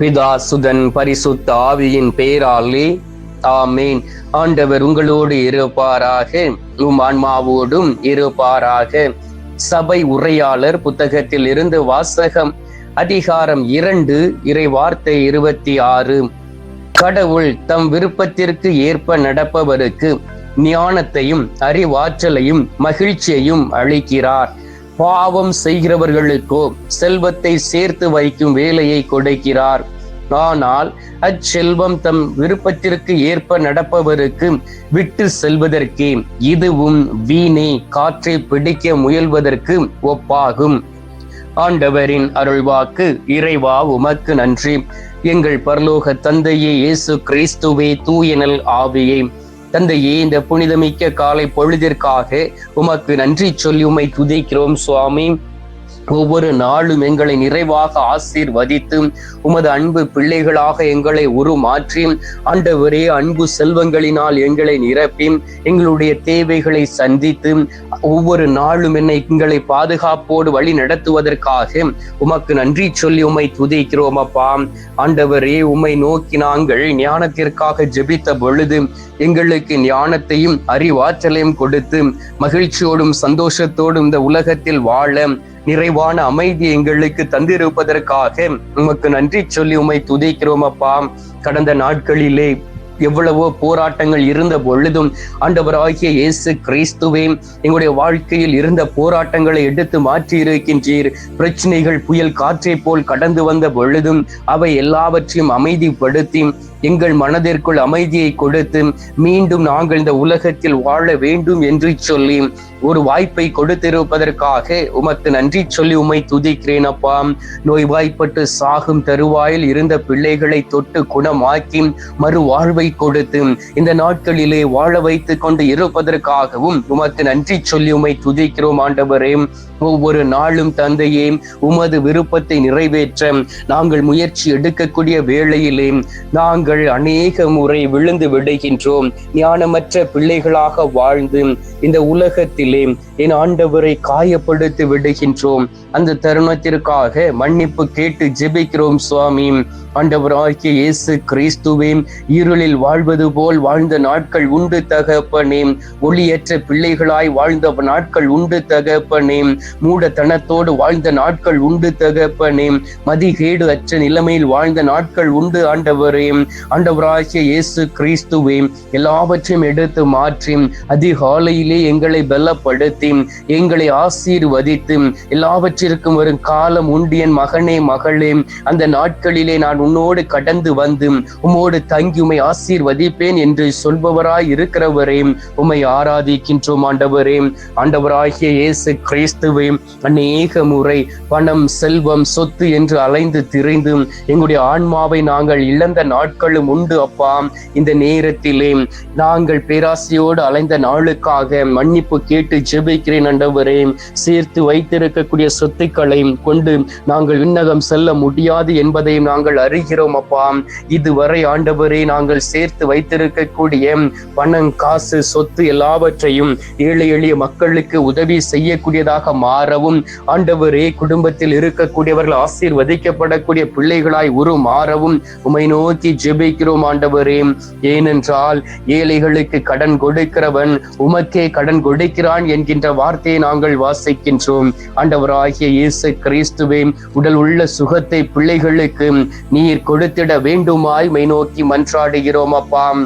பிதா சுதன் பரிசுத்த ஆவியின் பேராலே ஆமேன். ஆண்டவர் உங்களோடு இருப்பாராக உம் ஆன்மாவோடும் இருப்பாராக. சபை உரையாளர் புத்தகத்தில் இருந்து வாசகம் அதிகாரம் இரண்டு இறை வார்த்தை இருபத்தி ஆறு. கடவுள் தம் விருப்பத்திற்கு ஏற்ப நடப்பவருக்கு ஞானத்தையும் அறிவாற்றலையும் மகிழ்ச்சியையும் அளிக்கிறார். பாவம் செய்கிறவர்களுக்கோ செல்வத்தை சேர்த்து வைக்கும் வேலையை கொடுக்கிறார். ஆனால் அச்செல்வம் தம் விருப்பத்திற்கு ஏற்ப நடப்பவருக்கு விட்டு செல்வதற்கே இதுவும் வீணே காற்றை பிடிக்க முயல்வதற்கு ஒப்பாகும். ஆண்டவரின் அருள்வாக்கு இறைவா உமக்கு நன்றி. எங்கள் பரலோக தந்தையே இயேசு கிறிஸ்துவே தூயனல் ஆவியே. தந்தையே இந்த புனிதமிக்க காலை பொழுதிற்காக உமக்கு நன்றி சொல்லி உமை துதிக்கிறோம் சுவாமி. ஒவ்வொரு நாளும் எங்களை நிறைவாக ஆசீர்வதித்து உமது அன்பு பிள்ளைகளாக எங்களை உருமாற்றி ஆண்டவரே அன்பு செல்வங்களினால் எங்களை நிரப்பி எங்களுடைய தேவைகளை சந்தித்து ஒவ்வொரு நாளும் என்னை எங்களை பாதுகாப்போடு வழி நடத்துவதற்காக உமக்கு நன்றி சொல்லி உம்மை துதிக்கிறோம் அப்பா. ஆண்டவரே உம்மை நோக்கி நாங்கள் ஞானத்திற்காக ஜெபித்த பொழுது எங்களுக்கு ஞானத்தையும் அறிவாற்றலையும் கொடுத்து மகிழ்ச்சியோடும் சந்தோஷத்தோடும் இந்த உலகத்தில் வாழ நிறைவான அமைதி எங்களுக்கு தந்திருப்பதற்காக உமக்கு நன்றி சொல்லி உமை துதிக்கிறோம் அப்பா. கடந்த நாட்களிலே எவ்வளவோ போராட்டங்கள் இருந்த பொழுதும் ஆண்டவராகிய இயேசு கிறிஸ்துவே எங்களுடைய வாழ்க்கையில் இருந்த போராட்டங்களை எடுத்து மாற்றி இருக்கின்றீர் பிரச்சனைகள் புயல் காற்றை போல் கடந்து வந்த பொழுதும் அவை எல்லாவற்றையும் அமைதிப்படுத்தி எங்கள் மனதிற்குள் அமைதியை கொடுத்து மீண்டும் நாங்கள் இந்த உலகத்தில் வாழ வேண்டும் என்று சொல்லி ஒரு வாய்ப்பை கொடுத்திருப்பதற்காக உமக்கு நன்றி சொல்லி உமை துதிக்கிறேன் அப்பா. நோய்வாய்ப்பட்டு சாகும் தருவாயில் இருந்த பிள்ளைகளை தொட்டு குணமாக்கி மறு வாழ்வை கொடுத்து இந்த நாட்களிலே வாழ வைத்து கொண்டு இருப்பதற்காகவும் உமக்கு நன்றி சொல்லி உமை துதிக்கிறோம் ஆண்டவரே. ஒவ்வொரு நாளும் தந்தையே உமது விருப்பத்தை நிறைவேற்ற நாங்கள் முயற்சி எடுக்கக்கூடிய வேளையிலே நாங்கள் அநேக முறை விழுந்து விடுகின்றோம். ஞானமற்ற பிள்ளைகளாக வாழ்ந்து இந்த உலகத்திலே என் ஆண்டவரை காயப்படுத்தி விடுகின்றோம். அந்த தருணத்திற்காக மன்னிப்பு கேட்டு ஜெபிக்கிறோம் சுவாமி. ஆண்டவராகிய இயேசு கிறிஸ்துவே இருளில் வாழ்வது போல் வாழ்ந்த நாட்கள் உண்டு தகப்பனே. ஒளியற்ற பிள்ளைகளாய் வாழ்ந்த நாட்கள் உண்டு தகப்பனே. மூடத்தனத்தோடு வாழ்ந்த நாட்கள் உண்டு தகப்பனே. மதிகேடு அற்ற நிலைமையில் வாழ்ந்த நாட்கள் உண்டு ஆண்டவரே. ஆண்டவராகிய இயேசு கிறிஸ்துவே எல்லாவற்றையும் எடுத்து மாற்றி அதிகாலையிலே எங்களை பலப்படுத்தி எங்களை ஆசீர்வதித்து எல்லாவற்றிற்கும் வரும் காலம் உண்டு என் மகனே மகளே. அந்த நாட்களிலே நான் உன்னோடு கடந்து வந்து உம்மோடு தங்கி உமை ஆசீர்வதிப்பேன் என்று சொல்பவராய் இருக்கிறவரே உமை ஆராதிக்கின்றோம் ஆண்டவரே. ஆண்டவராகிய இயேசு கிறிஸ்துவே அநேக முறை பணம் செல்வம் சொத்து என்று அலைந்து திரிந்து எங்களுடைய ஆன்மாவை நாங்கள் இழந்த நாட்களும் உண்டு அப்பா. இந்த நேரத்திலே நாங்கள் பேராசையோடு அலைந்த நாளுக்காக மன்னிப்பு கேட்டு ஜெபிக்கிறேன் ஆண்டவரே. சேர்த்து வைத்திருக்கக்கூடிய சொத்துக்களை கொண்டு நாங்கள் விண்ணகம் செல்ல முடியாது என்பதையும் நாங்கள் அறிகிறோம் அப்பா இதுவரை ஆண்டவரே நாங்கள் சேர்த்து வைத்திருக்கக்கூடிய பணம் காசு சொத்து எல்லாவற்றையும் ஏழை எளிய மக்களுக்கு உதவி செய்யக்கூடியதாக மாறவும் ஆண்டவரே குடும்பத்தில் இருக்கக்கூடியவர்கள் ஆசீர்வதிக்கப்படக்கூடிய பிள்ளைகளாய் உருமாறவும் உமை நோக்கி ஜெபிக்கிறோம் ஆண்டவரே. ஏனென்றால் ஏழைகளுக்கு கடன் கொடுக்கிறவன் உமக்கே கடன் கொடுக்கிறான் என்கின்ற வார்த்தையை நாங்கள் வாசிக்கின்றோம். ஆண்டவராகிய இயேசு கிறிஸ்துவே உடல் உள்ள சுகத்தை பிள்ளைகளுக்கு நீ நீர் கொடுத்திட வேண்டுமாய் மை நோக்கி மன்றாடுகிறோம் அப்பாம்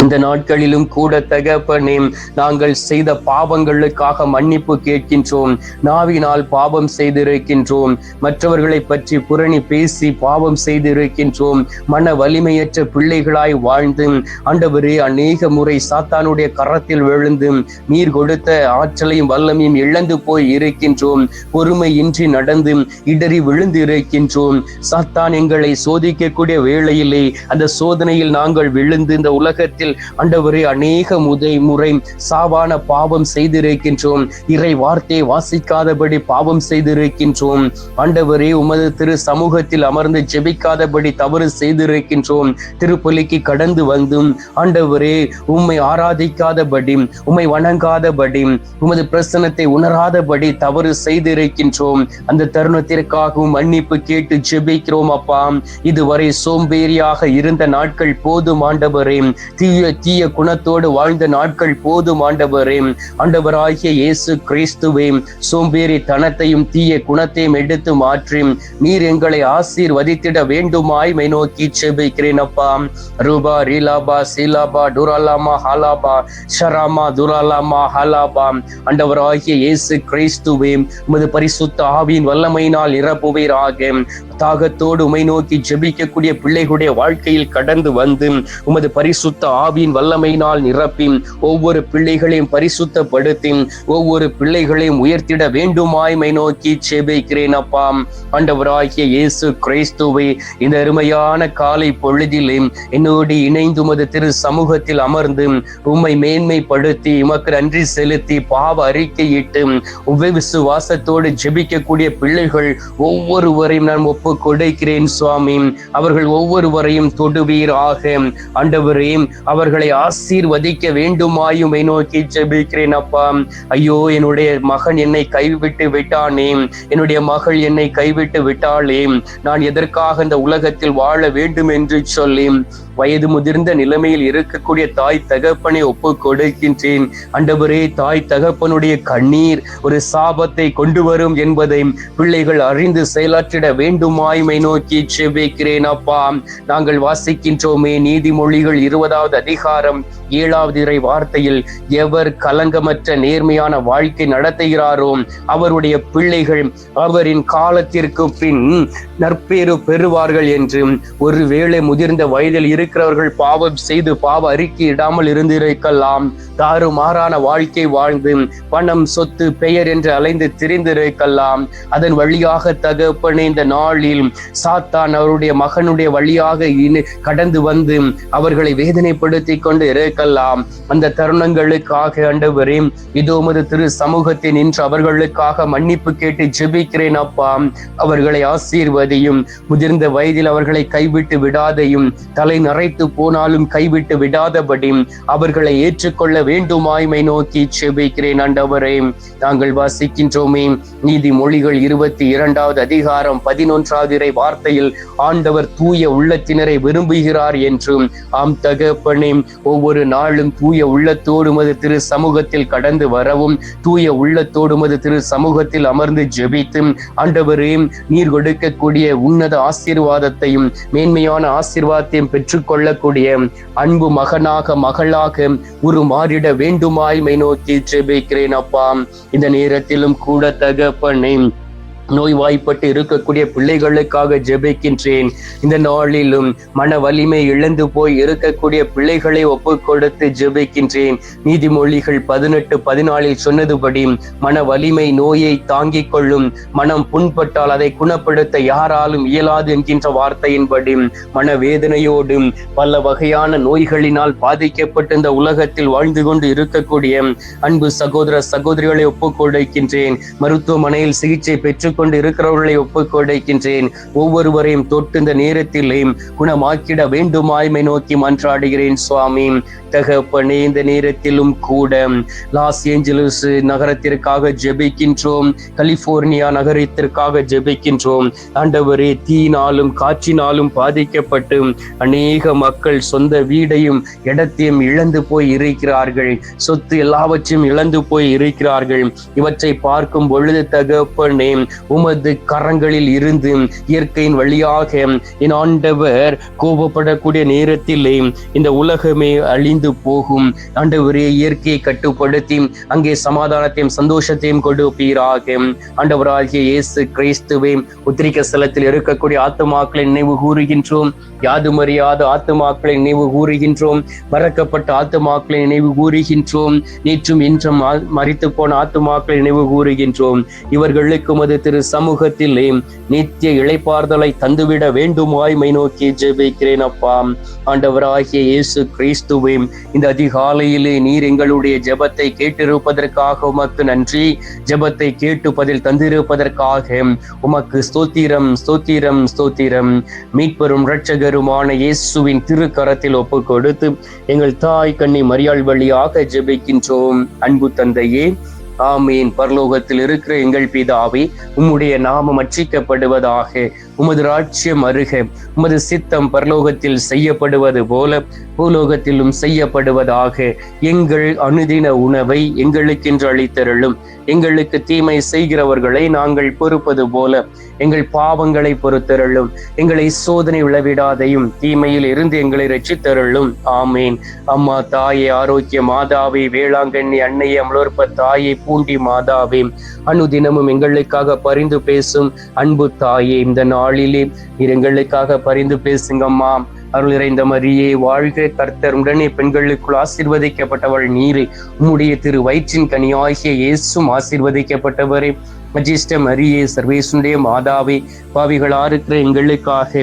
இந்த நாட்களிலும் கூட தகப்பனே நாங்கள் செய்த பாவங்களுக்காக மன்னிப்பு கேட்கின்றோம். நாவினால் பாவம் செய்திருக்கின்றோம். மற்றவர்களை பற்றி புரணி பேசி பாவம் செய்திருக்கின்றோம். மன வலிமையற்ற பிள்ளைகளாய் வாழ்ந்து ஆண்டவரே அநேக முறை சாத்தானுடைய கரத்தில் விழுந்து நீர் கொடுத்த ஆற்றலையும் வல்லமையும் இழந்து போய் இருக்கின்றோம். பொறுமையின்றி நடந்து இடறி விழுந்து இருக்கின்றோம் சாத்தான் எங்களை சோதிக்கக்கூடிய வேளையிலே அந்த சோதனையில் நாங்கள் விழுந்து இந்த உலகத்தில் நேரத்தில் ஆண்டவரே அநேக முதை முறை சாவான பாவம் செய்திருக்கின்றோம். இறை வார்த்தையை வாசிக்காதபடி பாவம் செய்திருக்கின்றோம். ஆண்டவரே உமது திரு சமூகத்தில் அமர்ந்து ஜெபிக்காதபடி தவறு செய்திருக்கின்றோம். திருப்பலிக்கு கடந்து வந்தும் ஆண்டவரே உம்மை ஆராதிக்காதபடி உம்மை வணங்காதபடி உமது பிரசனத்தை உணராதபடி தவறு செய்திருக்கின்றோம். அந்த தருணத்திற்காகவும் மன்னிப்பு கேட்டு ஜெபிக்கிறோம் அப்பா. இதுவரை சோம்பேறியாக இருந்த நாட்கள் போதும் ஆண்டவரே. தீ தீய தீய குணத்தோடு வாழ்ந்த நாட்கள் போதும் ஆண்டவரே. ஆண்டவராகிய இயேசு கிறிஸ்துவே சோம்பேறி தனத்தையும் தீய குணத்தையும் எடுத்து மாற்றி நீர் எங்களை ஆசீர்வதித்திட வேண்டுமாய் மை நோக்கி செபிக்கிறேன் அப்பா. ரூபா ரீலாபா சீலாபா டுராலாமா ஹாலாபா ஷராமா துராலாமா ஹாலாபா. ஆண்டவராகிய இயேசு கிறிஸ்துவே உமது பரிசுத்த ஆவியின் வல்லமையினால் நிரப்புவீராக. தாகத்தோடு உமை நோக்கி ஜெபிக்கக்கூடிய பிள்ளைகளுடைய வாழ்க்கையில் கடந்து வந்து உமது பரிசுத்த ஆவியின் வல்லமையினால் நிரப்பி ஒவ்வொரு பிள்ளைகளையும் பரிசுத்தப்படுத்தி ஒவ்வொரு பிள்ளைகளையும் உயர்த்திட வேண்டுமாய்மை நோக்கி ஜெபிக்கிறேன் அப்பா. ஆண்டவராகிய இயேசு கிறிஸ்துவை இந்த அருமையான காலை பொழுதிலே என்னோடு இணைந்து உமது திரு சமூகத்தில் அமர்ந்து உம்மை மேன்மைப்படுத்தி உமக்கு நன்றி செலுத்தி பாவ அறிக்கையிட்டு உவ்வை விசுவாசத்தோடு ஜெபிக்கக்கூடிய பிள்ளைகள் ஒவ்வொருவரையும் நான் ஒப்பு கொடுக்கிறேன் சுவாமி. அவர்கள் ஒவ்வொருவரையும் தொடுவீராக. ஆண்டவரே அவர்களை ஆசீர்வதிக்க வேண்டுமாயும் நோக்கி ஜெபிக்கிறேன் அப்பா. ஐயோ என்னுடைய மகன் என்னை கைவிட்டு விட்டானே. என்னுடைய மகள் என்னை கைவிட்டு விட்டாளே. நான் எதற்காக இந்த உலகத்தில் வாழ வேண்டும் என்று சொல்லி. வயது முதிர்ந்த நிலைமையில் இருக்கக்கூடிய தாய் தகப்பனை ஒப்பு கொடுக்கின்றேன். அண்டவரே தாய் தகப்பனுடைய கண்ணீர் ஒரு சாபத்தை கொண்டு வரும் என்பதை பிள்ளைகள் அறிந்து செயலாற்றிட வேண்டுமாய்மை நோக்கி செவ்விக்கிறேன் அப்பா. நாங்கள் வாசிக்கின்றோமே நீதிமொழிகள் இருபதாவது அதிகாரம். ஏழாவது இறை வார்த்தையில் எவர் கலங்கமற்ற நேர்மையான வாழ்க்கை நடத்துகிறாரோ அவருடைய பிள்ளைகள் அவரின் காலத்திற்கு பின் நற்பேறு பெறுவார்கள் என்று ஒருவேளை முதிர்ந்த வயதில் இருக்கிறவர்கள் பாவம் செய்து பாவ அறிக்கையிடாமல் இருந்திருக்கலாம். தாறுமாறான வாழ்க்கை வாழ்ந்து பணம் சொத்து பெயர் என்று அலைந்து திரிந்திருக்கலாம். அதன் வழியாக தகப்பனே இந்த நாளில் சாத்தான் அவருடைய மகனுடைய வழியாக கடந்து வந்து அவர்களை வேதனைப்படுத்தி கொண்டு இருக்கலாம் அந்த தருணங்களுக்காக ஆண்டவரே இதோ உமது திரு சமூகத்தில் நின்று அவர்களுக்காக மன்னிப்பு கேட்டு ஜெபிக்கிறேன் அப்பா. அவர்களை ஆசீர்வதியும் முதிர்ந்த வயதில் அவர்களை கைவிட்டு விடாதையும் தலை நரைத்து போனாலும் கைவிட்டு விடாதபடி அவர்களை ஏற்றுக்கொள்ள வேண்டுமாய்மை நோக்கி செபிக்கிறேன் ஆண்டவரே. நாங்கள் வாசிக்கின்றோமே நீதிமொழிகள் இருபத்தி இரண்டாவது அதிகாரம் பதினொன்றாவது இறை வார்த்தையில் ஆண்டவர் தூய உள்ளத்தினரை விரும்புகிறார் என்றும் ஆம் தகப்பனே ஒவ்வொரு நாளும் தூய உள்ளத்தோடுமது திரு சமூகத்தில் கடந்து வரவும் தூய உள்ளத்தோடுமது திரு சமூகத்தில் அமர்ந்து ஜெபித்தும். ஆண்டவரே நீர் கொடுக்கக்கூடிய உன்னத ஆசீர்வாதத்தையும் மேன்மையான ஆசீர்வாதத்தையும் பெற்றுக்கொள்ளக்கூடிய அன்பு மகனாக மகளாக உருமாறிட வேண்டுமாய் மை நோக்கி ஜெபிக்கிறேன் அப்பா. இந்த நேரத்திலும் கூட தகப்பனே நோய்வாய்ப்பட்டு இருக்கக்கூடிய பிள்ளைகளுக்காக ஜெபிக்கின்றேன். இந்த நாளிலும் மன வலிமை இழந்து போய் இருக்கக்கூடிய பிள்ளைகளை ஒப்பு கொடுத்து ஜெபிக்கின்றேன். நீதிமொழிகள் பதினெட்டு பதினாலில் சொன்னதுபடி மன வலிமை நோயை தாங்கிக் கொள்ளும். மனம் புண்பட்டால் அதை குணப்படுத்த யாராலும் இயலாது என்கின்ற வார்த்தையின்படி மனவேதனையோடும் பல வகையான நோய்களினால் பாதிக்கப்பட்டு இந்த உலகத்தில் வாழ்ந்து கொண்டு இருக்கக்கூடிய அன்பு சகோதர சகோதரிகளை ஒப்புக் கொடுக்கின்றேன் மருத்துவமனையில் சிகிச்சை பெற்றுக் கொண்டு இருக்கிறவர்களை ஒப்புக்கொடைக்கின்றேன் ஒவ்வொருவரையும் தொட்டு இந்த நேரத்திலேயும் குணமாக்கிட வேண்டுமாய்மை நோக்கி மன்றாடுகிறேன் சுவாமி. தகப்பனே இந்த நேரத்திலும் கூட லாஸ் ஏஞ்சலஸ் நகரத்திற்காக ஜெபிக்கின்றோம். கலிபோர்னியா நகரத்திற்காக ஜெபிக்கின்றோம். ஆண்டவரே தீனாலும் காற்றினாலும் பாதிக்கப்பட்டு அநேக மக்கள் சொந்த வீடையும் இடத்தையும் இழந்து போய் இருக்கிறார்கள். சொத்து எல்லாவற்றையும் இழந்து போய் இருக்கிறார்கள். இவற்றை பார்க்கும் பொழுது தகப்பனே உமது கரங்களில் இருந்து இயற்கையின் வழியாக என் ஆண்டவர் கோபப்படக்கூடிய நேரத்திலே இந்த உலகமே அழிந்து போகும். ஆண்டவரே இயற்கையை கட்டுப்படுத்தி அங்கே சமாதானத்தையும் சந்தோஷத்தையும் கொடுப்பீராக. ஆண்டவராகிய இயேசு கிறிஸ்துவே உத்திரிக்க ஸ்தலத்தில் இருக்கக்கூடிய ஆத்துமாக்களை நினைவு கூறுகின்றோம். யாதுமறியாத ஆத்துமாக்களை நினைவு கூறுகின்றோம். மறக்கப்பட்ட ஆத்துமாக்களை நினைவு கூறுகின்றோம். நேற்றும் இன்றும் மறித்து போன ஆத்துமாக்களை நினைவு கூறுகின்றோம். இவர்களுக்கு உமது திரு சமூகத்திலே நித்திய இளைப்பார்தலை தந்துவிட வேண்டுமாய் மை நோக்கி ஜெபிக்கிறேன் அப்பா. ஆண்டவராகிய இயேசு கிறிஸ்துவே இந்த அதிகாலையிலே நீர் எங்களுடைய ஜெபத்தை கேட்டிருப்பதற்காக உமக்கு நன்றி. ஜெபத்தை கேட்டு பதில் தந்திருப்பதற்காக உமக்கு ஸ்தோத்திரம் ஸ்தோத்திரம் ஸ்தோத்திரம். மீட்பெரும் இரட்சகருமான இயேசுவின் திருக்கரத்தில் ஒப்பு கொடுத்து எங்கள் தாய் கண்ணி மரியாள் வழியாக ஜெபிக்கின்றோம். அன்பு தந்தையே ஆமீன். பரலோகத்தில் இருக்கிற எங்கள் பிதாவே உம்முடைய நாமம் அச்சிக்கப்படுவதாக உமது ராட்சியம் அருக உமது சித்தம் பரலோகத்தில் செய்யப்படுவது போல பூலோகத்திலும் செய்யப்படுவதாக எங்கள் அனுதின உணவை எங்களுக்கென்று அளித்தருளும். எங்களுக்கு தீமை செய்கிறவர்களை நாங்கள் பொறுப்பது போல எங்கள் பாவங்களை பொறுத்தருளும். எங்களை சோதனை விளவிடாதையும் தீமையில் இருந்து எங்களை ரட்சித்தருளும். ஆமேன். அம்மா தாயே ஆரோக்கிய மாதாவே வேளாங்கண்ணி அன்னையே அமலோற்ப தாயை பூண்டி மாதாவே அனுதினமும் எங்களுக்காக பரிந்து பேசும் அன்பு தாயே இந்த நாள் நாளிலே நீர் எங்களுக்காக பரிந்து பேசுங்கம்மா. அருள் இறைந்த மரியே வாழ்க கர்த்தர். உடனே பெண்களுக்குள் ஆசீர்வதிக்கப்பட்டவள் நீரே. உம்முடைய திரு வயிற்றின் கனியாகிய இயேசும் ஆசீர்வதிக்கப்பட்டவரே. மஜிஷ்ட மரியே சர்வேசுடைய மாதாவே பாவிகளா இருக்கிற எங்களுக்காக